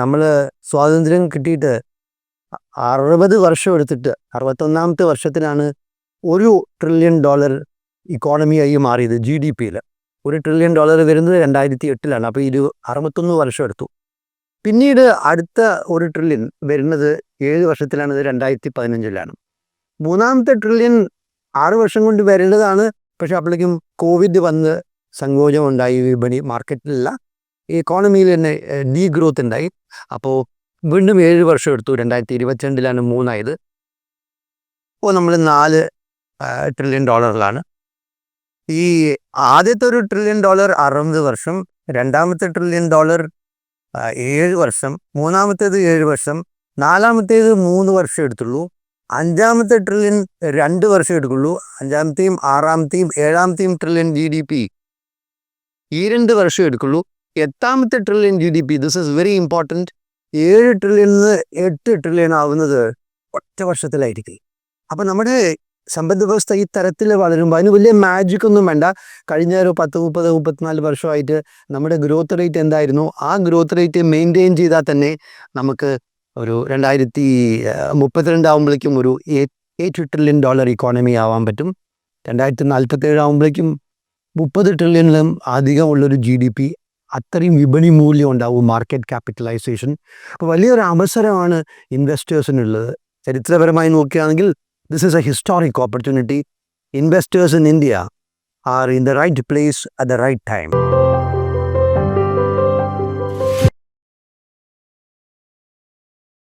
നമ്മൾ സ്വാതന്ത്ര്യം കിട്ടിയിട്ട് അറുപത് വർഷം എടുത്തിട്ട് അറുപത്തൊന്നാമത്തെ വർഷത്തിനാണ് ഒരു ട്രില്യൺ ഡോളർ ഇക്കോണമിയായി മാറിയത് ജി ഡി പിയിൽ ഒരു ട്രില്യൺ ഡോളർ വരുന്നത് രണ്ടായിരത്തി എട്ടിലാണ് അപ്പോൾ ഇരു അറുപത്തൊന്ന് വർഷം എടുത്തു. പിന്നീട് അടുത്ത ഒരു ട്രില്യൺ വരുന്നത് ഏഴ് വർഷത്തിലാണ്. ഇത് രണ്ടായിരത്തി പതിനഞ്ചിലാണ് മൂന്നാമത്തെ ട്രില്യൺ ആറ് വർഷം കൊണ്ട് വരേണ്ടതാണ്. പക്ഷെ അപ്പോഴേക്കും കോവിഡ് വന്ന് സങ്കോചം ഉണ്ടായി. വിപണി മാർക്കറ്റിലല്ല ഇക്കോണമിയിൽ തന്നെ ഡീ ഗ്രോത്ത് ഉണ്ടായി. അപ്പോൾ വീണ്ടും ഏഴ് വർഷം എടുത്തു. രണ്ടായിരത്തി ഇരുപത്തിരണ്ടിലാണ് മൂന്നായത്. അപ്പോൾ നമ്മൾ നാല് ട്രില്യൺ ഡോളറിലാണ് ഈ ആദ്യത്തെ ഒരു ട്രില്യൺ ഡോളർ അറുപത് വർഷം രണ്ടാമത്തെ ട്രില്യൺ ഡോളർ ഏഴ് വർഷം മൂന്നാമത്തേത് ഏഴ് വർഷം നാലാമത്തേത് മൂന്ന് വർഷം എടുത്തുള്ളൂ. അഞ്ചാമത്തെ ട്രില്യൺ രണ്ട് വർഷം എടുക്കുള്ളൂ. അഞ്ചാമത്തെയും ആറാമത്തെയും ഏഴാമത്തെയും ട്രില്യൺ ജി ഡി പി ഈ രണ്ട് വർഷം എടുക്കുള്ളൂ. എട്ടാമത്തെ trillion G D P this is very important ഏഴ് ട്രില്യൺ എട്ട് ട്രില്യൺ ആവുന്നത് ഒറ്റ വർഷത്തിലായിരിക്കും. അപ്പം നമ്മുടെ സമ്പദ് വ്യവസ്ഥ ഈ തരത്തിൽ വളരുമ്പോൾ അതിന് വലിയ മാജിക് ഒന്നും വേണ്ട. കഴിഞ്ഞ ഒരു പത്ത് മുപ്പത് മുപ്പത്തിനാല് വർഷമായിട്ട് നമ്മുടെ ഗ്രോത്ത് റേറ്റ് എന്തായിരുന്നു? ആ ഗ്രോത്ത് റേറ്റ് മെയിന്റെയിൻ ചെയ്താൽ തന്നെ നമുക്ക് ഒരു രണ്ടായിരത്തി മുപ്പത്തിരണ്ട് ആകുമ്പോഴേക്കും ഒരു എയ്റ്റ് ട്രില്യൺ ഡോളർ ഇക്കോണമി ആവാൻ പറ്റും. രണ്ടായിരത്തി നാൽപ്പത്തേഴ് ആകുമ്പോഴേക്കും മുപ്പത് ട്രില്യണിലും അധികമുള്ളൊരു ജി ഡി പി അത്രയും വിപണി മൂല്യം ഉണ്ടാവും മാർക്കറ്റ് ക്യാപിറ്റലൈസേഷൻ അപ്പോൾ വലിയൊരു അവസരമാണ് ഇൻവെസ്റ്റേഴ്സിനുള്ളത് ചരിത്രപരമായി നോക്കുകയാണെങ്കിൽ this is a historic opportunity investors in India are in the right place at the right time